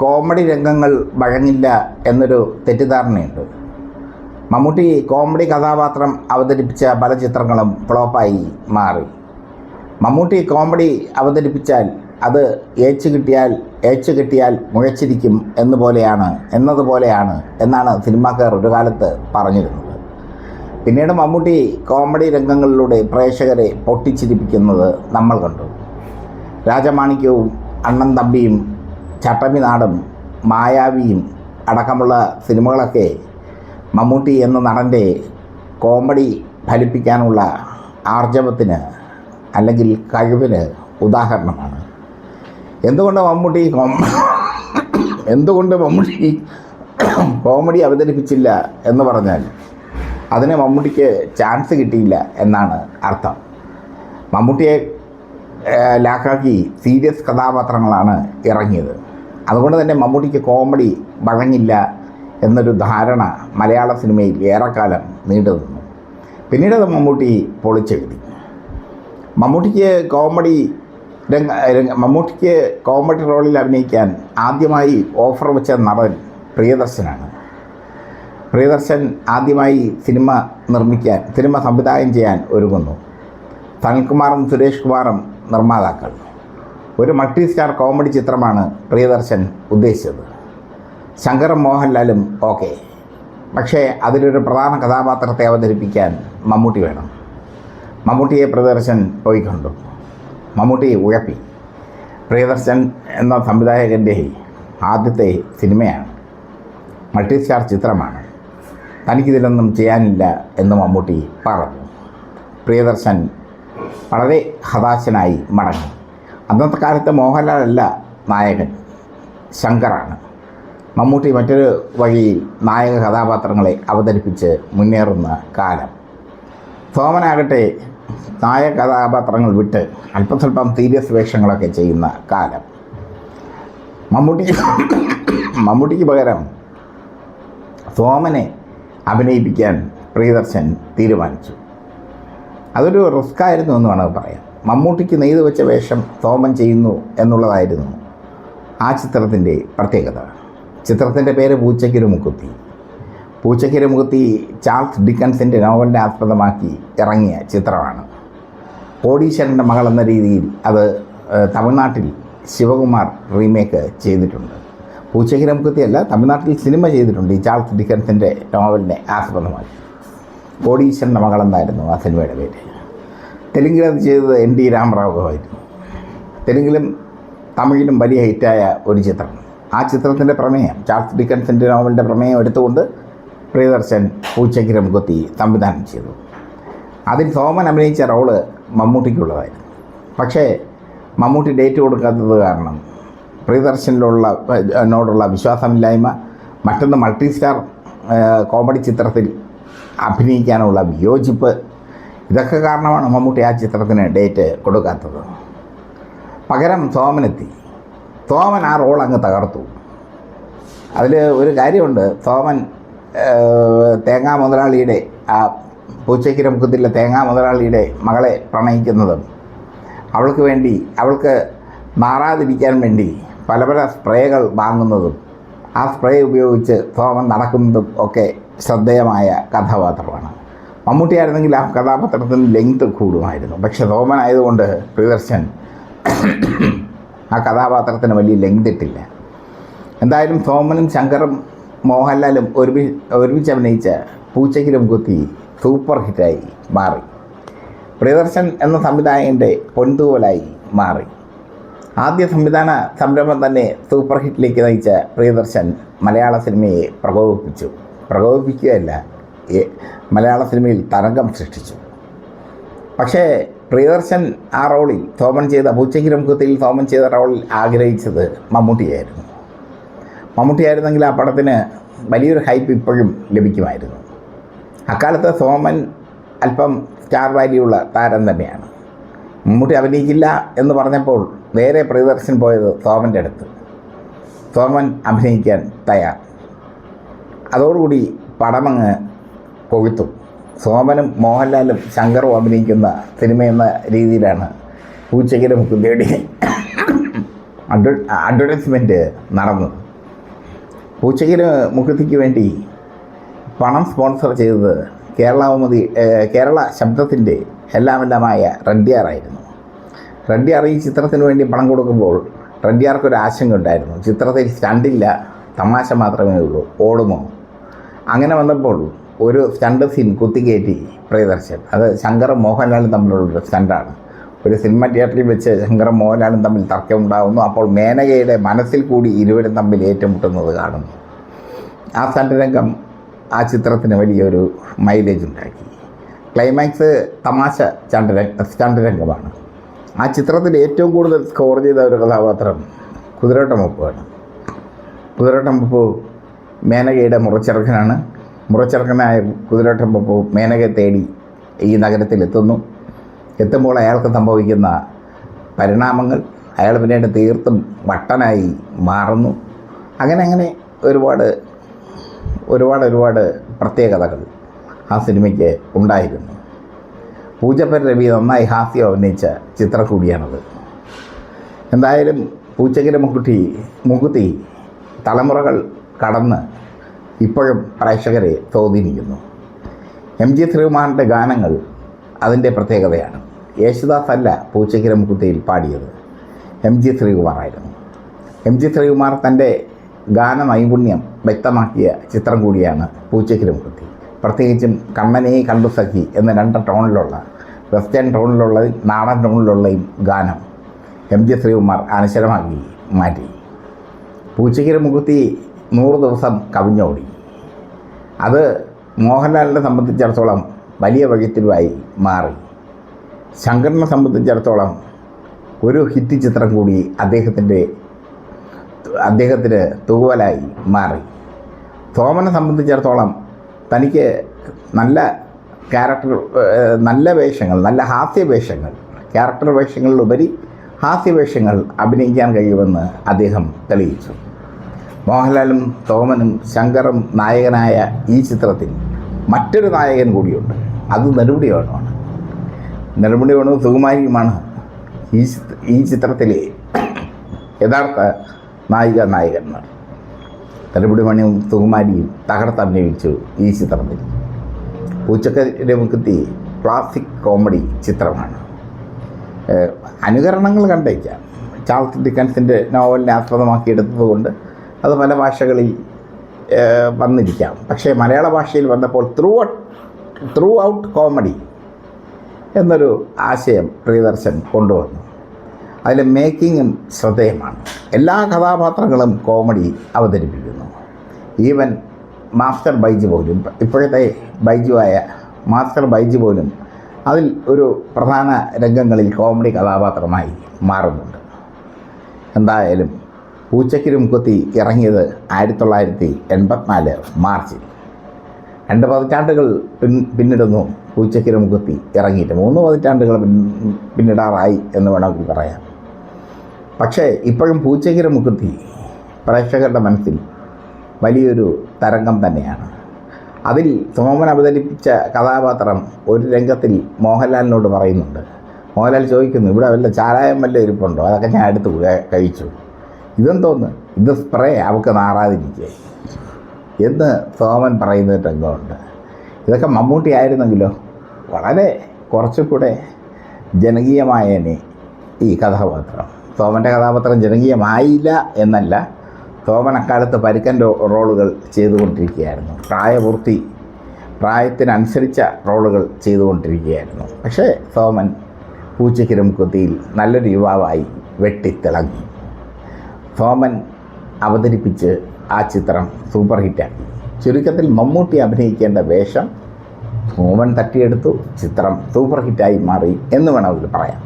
Comedy രംഗങ്ങൾ വഴങ്ങില്ല എന്നൊരു തെറ്റിദ്ധാരണയുണ്ട്. Mammootty comedy കഥാപാത്രം അവതരിപ്പിച്ച പല ചിത്രങ്ങളും ഫ്ലോപ്പായി മാറി. മമ്മൂട്ടി കോമഡി അവതരിപ്പിച്ചാൽ അത് ഏച്ചു കിട്ടിയാൽ ഏച്ചു കിട്ടിയാൽ മുഴച്ചിരിക്കും എന്നുപോലെയാണ് എന്നതുപോലെയാണ് എന്നാണ് സിനിമാക്കാർ ഒരു കാലത്ത് പറഞ്ഞിരുന്നത്. പിന്നീട് മമ്മൂട്ടി കോമഡി രംഗങ്ങളിലൂടെ പ്രേക്ഷകരെ പൊട്ടിച്ചിരിപ്പിക്കുന്നത് നമ്മൾ കണ്ടു. രാജമാണിക്യവും അണ്ണൻ തമ്പിയും ചട്ടമ്പി നാടും മായാവിയും അടക്കമുള്ള സിനിമകളൊക്കെ മമ്മൂട്ടി എന്ന നടന്റെ കോമഡി ഫലിപ്പിക്കാനുള്ള ആർജവത്തിന് അല്ലെങ്കിൽ കഴിവിന് ഉദാഹരണമാണ്. എന്തുകൊണ്ട് മമ്മൂട്ടി എന്തുകൊണ്ട് മമ്മൂട്ടി കോമഡി അവതരിപ്പിച്ചില്ല എന്ന് പറഞ്ഞാൽ അതിന് മമ്മൂട്ടിക്ക് ചാൻസ് കിട്ടിയില്ല എന്നാണ് അർത്ഥം. മമ്മൂട്ടിയെ ലാക്കാക്കി സീരിയസ് കഥാപാത്രങ്ങളാണ് ഇറങ്ങിയത്. അതുകൊണ്ട് തന്നെ മമ്മൂട്ടിക്ക് കോമഡി വഴങ്ങില്ല എന്നൊരു ധാരണ മലയാള സിനിമയിൽ ഏറെക്കാലം നീണ്ടു നിന്നു. പിന്നീട് അത് മമ്മൂട്ടി പൊളിച്ചെഴുതി. മമ്മൂട്ടിക്ക് കോമഡി രംഗ മമ്മൂട്ടിക്ക് കോമഡി റോളിൽ അഭിനയിക്കാൻ ആദ്യമായി ഓഫർ വെച്ച നടൻ പ്രിയദർശനാണ്. പ്രിയദർശൻ ആദ്യമായി സിനിമ നിർമ്മിക്കാൻ സിനിമ സംവിധാനം ചെയ്യാൻ ഒരുങ്ങുന്നു. സനൽകുമാറും സുരേഷ് കുമാറും നിർമ്മാതാക്കൾ. ഒരു മൾട്ടി സ്റ്റാർ കോമഡി ചിത്രമാണ് പ്രിയദർശൻ ഉദ്ദേശിച്ചത്. ശങ്കറും മോഹൻലാലും ഓക്കെ. പക്ഷേ അതിലൊരു പ്രധാന കഥാപാത്രത്തെ അവതരിപ്പിക്കാൻ മമ്മൂട്ടി വേണം. മമ്മൂട്ടിയെ പ്രിയദർശൻ പോയി കണ്ടു മമ്മൂട്ടി ഉഴപ്പി. പ്രിയദർശൻ എന്ന സംവിധായകന്റെ ആദ്യത്തെ സിനിമയാണ്. മൾട്ടി സ്റ്റാർ ചിത്രമാണ്. തനിക്കിതിലൊന്നും ചെയ്യാനില്ല എന്ന് മമ്മൂട്ടി പറഞ്ഞു. പ്രിയദർശൻ വളരെ ഹതാശനായി മടങ്ങി. അന്നത്തെ കാലത്ത് മോഹൻലാലല്ല നായകൻ. ശങ്കറാണ്. മമ്മൂട്ടി മറ്റൊരു വഴിയിൽ നായക കഥാപാത്രങ്ങളെ അവതരിപ്പിച്ച് മുന്നേറുന്ന കാലം. സോമനാകട്ടെ നായക കഥാപാത്രങ്ങൾ വിട്ട് അല്പസ്വല്പം സീരിയസ് വേഷങ്ങളൊക്കെ ചെയ്യുന്ന കാലം. മമ്മൂട്ടി മമ്മൂട്ടിക്ക് പകരം സോമനെ അഭിനയിപ്പിക്കാൻ പ്രിയദർശൻ തീരുമാനിച്ചു. അതൊരു റിസ്ക് ആയിരുന്നു എന്ന് വേണമെങ്കിൽ പറയാം മമ്മൂട്ടിക്ക് നെയ്തു വെച്ച വേഷം തോമൻ ചെയ്യുന്നു എന്നുള്ളതായിരുന്നു ആ ചിത്രത്തിന്റെ പ്രത്യേകത. ചിത്രത്തിന്റെ പേര് പൂച്ചയ്ക്കൊരു മുക്കുത്തി. മുക്കുത്തി ചാൾസ് ഡിക്കൻസിന്റെ നോവലിനെ ആസ്പദമാക്കി ഇറങ്ങിയ ചിത്രമാണ്. കോടീശ്വരന്റെ മകൾ എന്ന രീതിയിൽ അത് തമിഴ്നാട്ടിൽ ശിവകുമാർ റീമേക്ക് ചെയ്തിട്ടുണ്ട്. പൂച്ചയ്ക്കൊരു മുക്കുത്തിയല്ല തമിഴ്നാട്ടിൽ സിനിമ ചെയ്തിട്ടുണ്ട് ഈ ചാൾസ് ഡിക്കൻസിന്റെ നോവലിനെ ആസ്പദമാക്കി. കോടീശ്വരന്റെ മകൾ എന്നായിരുന്നു ആ സിനിമയുടെ പേര്? തെലുങ്കിൽ അത് ചെയ്തത് എൻ ടി രാമറാവു ആയിരുന്നു തെലുങ്കിലും തമിഴിലും വലിയ ഹിറ്റായ ഒരു ചിത്രം. ആ ചിത്രത്തിന്റെ പ്രമേയം ചാൾസ് ഡിക്കൻസിന്റെ നോവലിന്റെ പ്രമേയം എടുത്തുകൊണ്ട് പ്രിയദർശൻ പൂച്ചക്കിരം കൊത്തി സംവിധാനം ചെയ്തു. അതിൽ സോമൻ അഭിനയിച്ച റോൾ മമ്മൂട്ടിക്കുള്ളതായിരുന്നു. പക്ഷേ മമ്മൂട്ടി ഡേറ്റ് കൊടുക്കാത്തത് കാരണം പ്രിയദർശനിലുള്ള എന്നോടുള്ള വിശ്വാസമില്ലായ്മ മറ്റൊന്ന് മൾട്ടി സ്റ്റാർ കോമഡി ചിത്രത്തിൽ അഭിനയിക്കാനുള്ള വിയോജിപ്പ് ഇതൊക്കെ കാരണമാണ് മമ്മൂട്ടി ആ ചിത്രത്തിന് ഡേറ്റ് കൊടുക്കാത്തത്. പകരം സോമനെത്തി. സോമൻ ആ റോൾ അങ്ങ് തകർത്തു. അതിൽ ഒരു കാര്യമുണ്ട്. സോമൻ തേങ്ങാ മുതലാളിയുടെ ആ പൂച്ചയ്ക്കിര മുഖത്തിലെ തേങ്ങാ മുതലാളിയുടെ മകളെ പ്രണയിക്കുന്നതും. അവൾക്ക് വേണ്ടി അവൾക്ക് മാറാതിരിക്കാൻ വേണ്ടി പല പല സ്പ്രേകൾ വാങ്ങുന്നതും ആ സ്പ്രേ ഉപയോഗിച്ച് സോമൻ നടക്കുന്നതും ഒക്കെ ശ്രദ്ധേയമായ കഥാപാത്രമാണ്. മമ്മൂട്ടിയായിരുന്നെങ്കിൽ ആ കഥാപാത്രത്തിന് ലെങ്ത് കൂടുമായിരുന്നു. പക്ഷെ റോമൻ ആയതുകൊണ്ട് പ്രിയദർശൻ ആ കഥാപാത്രത്തിന് വലിയ ലെങ്ത് ഇട്ടില്ല. എന്തായാലും സോമനും ശങ്കറും മോഹൻലാലും ഒരുമി ഒരുമിച്ച് അഭിനയിച്ച പൂച്ചയ്ക്കിലും കുത്തി സൂപ്പർ ഹിറ്റായി മാറി. പ്രിയദർശൻ എന്ന സംവിധായകന്റെ പൊൻതൂവലായി മാറി. ആദ്യ സംവിധാന സംരംഭം തന്നെ സൂപ്പർ ഹിറ്റിലേക്ക് നയിച്ച പ്രിയദർശൻ മലയാള സിനിമയെ പ്രകോപിപ്പിച്ചു. പ്രകോപിപ്പിക്കുകയല്ല മലയാള സിനിമയിൽ തരംഗം സൃഷ്ടിച്ചു. പക്ഷേ പ്രിയദർശൻ ആ റോളിൽ തോമൻ ചെയ്ത പൂച്ചയ്ക്കിലും കുത്തിയിൽ തോമൻ ചെയ്ത റോളിൽ ആഗ്രഹിച്ചത് മമ്മൂട്ടിയായിരുന്നു. മമ്മൂട്ടിയായിരുന്നെങ്കിൽ ആ പടത്തിന് വലിയൊരു ഹൈപ്പ് ഇപ്പോഴും ലഭിക്കുമായിരുന്നു. അക്കാലത്ത് സോമൻ അല്പം സ്റ്റാർ വാല്യുള്ള താരം തന്നെയാണ്. മമ്മൂട്ടി അഭിനയിക്കില്ല എന്ന് പറഞ്ഞപ്പോൾ നേരെ പ്രിയദർശൻ പോയത് സോമന്റെ അടുത്ത്. സോമൻ അഭിനയിക്കാൻ തയ്യാർ. അതോടുകൂടി പടമങ്ങ് കൊഴുത്തു സോമനും മോഹൻലാലും ശങ്കറും അഭിനയിക്കുന്ന സിനിമ എന്ന രീതിയിലാണ് പൂച്ചയ്ക്കിന് മുക്കുന്തിയുടെ അഡ്വ അഡ്വർടൈസ്മെന്റ് നടന്നത് പൂച്ചയ്ക്കിന് മുഖത്തിക്ക് വേണ്ടി പണം സ്പോൺസർ ചെയ്തത് കേരളാവുമതി കേരള ശബ്ദത്തിന്റെ എല്ലാമെല്ലാമായ റെഡ്ഡിയാറായിരുന്നു. റെഡ്ഡിയാർ ഈ ചിത്രത്തിന് വേണ്ടി പണം കൊടുക്കുമ്പോൾ റെഡ്ഡിയാർക്കൊരു ആശങ്ക ഉണ്ടായിരുന്നു. ചിത്രത്തിൽ സ്റ്റണ്ടില്ല തമാശ മാത്രമേ ഉള്ളൂ ഓടുമോ? അങ്ങനെ വന്നപ്പോൾ ഒരു സ്റ്റണ്ട് സീൻ കുത്തിക്കയറ്റി പ്രിയദർശൻ. അത് ശങ്കറും മോഹൻലാലും തമ്മിലുള്ള സ്റ്റണ്ടാണ് ഒരു സിനിമ തിയേറ്ററിൽ വെച്ച് ശങ്കറും മോഹൻലാലും തമ്മിൽ തർക്കം തർക്കമുണ്ടാകുന്നു അപ്പോൾ മേനകയുടെ മനസ്സിൽ കൂടി ഇരുവരും തമ്മിൽ ഏറ്റുമുട്ടുന്നത് കാണുന്നു. ആ സ്റ്റണ്ട് ആ ചിത്രത്തിന് വലിയൊരു മൈലേജ് ഉണ്ടാക്കി. ക്ലൈമാക്സ് തമാശ രംഗ സ്റ്റണ്ട് രംഗമാണ്. ആ ചിത്രത്തിൽ ഏറ്റവും കൂടുതൽ സ്കോർ ചെയ്ത ഒരു കഥാപാത്രം കുതിരവട്ടമുപ്പാണ് കുതിരവട്ടമുപ്പ് മേനകയുടെ മുറച്ചിറക്കനാണ്. മുറച്ചിറക്കനായ പപ്പു മേനകയെ തേടി ഈ നഗരത്തിലെത്തുന്നു എത്തുമ്പോൾ അയാൾക്ക് സംഭവിക്കുന്ന പരിണാമങ്ങൾ അയാൾ പിന്നീട് തീർത്തും വട്ടനായി മാറുന്നു. അങ്ങനെ അങ്ങനെ ഒരുപാട് ഒരുപാട് ഒരുപാട് പ്രത്യേകതകൾ ആ സിനിമയ്ക്ക് ഉണ്ടായിരുന്നു. പൂജപ്പൻ രവി നന്നായി ഹാസ്യം അഭിനയിച്ച ചിത്രം കൂടിയാണത്. എന്തായാലും പൂച്ചക്കിന്റെ മുക്കുട്ടി മുക്കുത്തി തലമുറകൾ കടന്ന് ഇപ്പോഴും പ്രേക്ഷകരെ തോന്നിയിരിക്കുന്നു. എം ജി ശ്രീകുമാറിന്റെ ഗാനങ്ങൾ അതിന്റെ പ്രത്യേകതയാണ്. യേശുദാസ് അല്ല പൂച്ചക്കിര മുക്കുത്തിയിൽ പാടിയത്. എം ജി ശ്രീകുമാറായിരുന്നു. എം ജി ശ്രീകുമാർ തന്റെ ഗാന നൈപുണ്യം വ്യക്തമാക്കിയ ചിത്രം കൂടിയാണ് പൂച്ചക്കിര മുക്കുത്തി പ്രത്യേകിച്ചും കണ്ണനെ കണ്ടു സഖി എന്ന രണ്ട് ടോണിലുള്ള വെസ്റ്റേൺ ടോണിലുള്ള നാടൻ ടോണിലുള്ളയും ഗാനം എം ജി ശ്രീകുമാർ അനശ്വരമാക്കി മാറ്റി. പൂച്ചയ്ക്കൊരു മുകുത്തി നൂറ് ദിവസം കവിഞ്ഞോടി. അത് മോഹൻലാലിനെ സംബന്ധിച്ചിടത്തോളം വലിയ വഴിത്തിരിവായി മാറി. ശങ്കറിനെ സംബന്ധിച്ചിടത്തോളം ഒരു ഹിറ്റ് ചിത്രം കൂടി അദ്ദേഹത്തിന്റെ അദ്ദേഹത്തിന് തൂവലായി മാറി. സോമനെ സംബന്ധിച്ചിടത്തോളം തനിക്ക് നല്ല ക്യാരക്ടർ നല്ല വേഷങ്ങൾ നല്ല ഹാസ്യ വേഷങ്ങൾ ക്യാരക്ടർ വേഷങ്ങളിലുപരി ഹാസ്യവേഷങ്ങൾ അഭിനയിക്കാൻ കഴിയുമെന്ന് അദ്ദേഹം തെളിയിച്ചു. മോഹൻലാലും തോമനും ശങ്കറും നായകനായ ഈ ചിത്രത്തിൽ മറ്റൊരു നായകൻ കൂടിയുണ്ട്. അത് നെടുമുടി വേണമാണ് നെടുമുടി വേണു സുകുമാരിയുമാണ് ഈ ഈ ചിത്രത്തിലെ യഥാർത്ഥ നായിക നായകന്മാർ. നെടുമുടി മണിയും സുകുമാരിയും തകർത്ത് അഭിനയിച്ചു ഈ ചിത്രത്തിൽ. പൂച്ചക്കരി മുക്കുത്തി ക്ലാസിക് കോമഡി ചിത്രമാണ്. അനുകരണങ്ങൾ കണ്ടേക്കാം. ചാൾസ് ഡിക്കൻസിന്റെ നോവലിനെ ആസ്പദമാക്കി എടുത്തതുകൊണ്ട് അത് പല ഭാഷകളിൽ വന്നിരിക്കാം. പക്ഷേ മലയാള ഭാഷയിൽ വന്നപ്പോൾ ത്രൂ ത്രൂ ഔട്ട് കോമഡി എന്നൊരു ആശയം പ്രിയദർശൻ കൊണ്ടുവന്നു. അതിലെ മേക്കിങ്ങും ശ്രദ്ധേയമാണ്. എല്ലാ കഥാപാത്രങ്ങളും കോമഡി അവതരിപ്പിക്കുന്നു. ഈവൻ മാസ്റ്റർ ബൈജു പോലും ഇപ്പോഴത്തെ ബൈജുവായ മാസ്റ്റർ ബൈജു പോലും അതിൽ ഒരു പ്രധാന രംഗങ്ങളിൽ കോമഡി കഥാപാത്രമായി മാറുന്നുണ്ട്. എന്തായാലും പൂച്ചക്കിരും കൊത്തി ഇറങ്ങിയത് ആയിരത്തി തൊള്ളായിരത്തി എൺപത്തിനാല് മാർച്ചിൽ. രണ്ട് പതിറ്റാണ്ടുകൾ പിൻ പിന്നിടുന്നു പൂച്ചക്കിരും കുത്തി ഇറങ്ങിയിട്ട്. മൂന്ന് പതിറ്റാണ്ടുകൾ പിന്നിടാറായി എന്ന് വേണമെങ്കിൽ പറയാം. പക്ഷേ ഇപ്പോഴും പൂച്ചക്കിരും കുത്തി പ്രേക്ഷകരുടെ മനസ്സിൽ വലിയൊരു തരംഗം തന്നെയാണ്. അതിൽ സോമൻ അവതരിപ്പിച്ച കഥാപാത്രം ഒരു രംഗത്തിൽ മോഹൻലാലിനോട് പറയുന്നുണ്ട്. മോഹൻലാൽ ചോദിക്കുന്നു ഇവിടെ വല്ല ചാരായം വല്ല ഇരിപ്പുണ്ടോ? അതൊക്കെ ഞാൻ എടുത്ത് കഴിച്ചു. ഇതെന്തോന്ന്? ഇത് സ്പ്രേ അവൾക്ക് നാറാതിരിക്കുക എന്ന് സോമൻ പറയുന്ന രംഗമുണ്ട് ഇതൊക്കെ മമ്മൂട്ടി ആയിരുന്നെങ്കിലോ? വളരെ കുറച്ചുകൂടെ ജനകീയമായനെ ഈ കഥാപാത്രം. സോമന്റെ കഥാപാത്രം ജനകീയമായില്ല എന്നല്ല സോമൻ അക്കാലത്ത് പരുക്കൻ റോ- റോളുകൾ ചെയ്തുകൊണ്ടിരിക്കുകയായിരുന്നു. പ്രായപൂർത്തി പ്രായത്തിനനുസരിച്ച റോളുകൾ ചെയ്തുകൊണ്ടിരിക്കുകയായിരുന്നു. പക്ഷേ സോമൻ പൂച്ചക്കിരും കുത്തിയിൽ നല്ലൊരു യുവാവായി വെട്ടിത്തിളങ്ങി. സോമൻ അവതരിപ്പിച്ച് ആ ചിത്രം സൂപ്പർ ഹിറ്റാക്കി. ചുരുക്കത്തിൽ മമ്മൂട്ടി അഭിനയിക്കേണ്ട വേഷം സോമൻ തട്ടിയെടുത്തു ചിത്രം സൂപ്പർ ഹിറ്റായി മാറി എന്ന് വേണം അതിൽ പറയാം.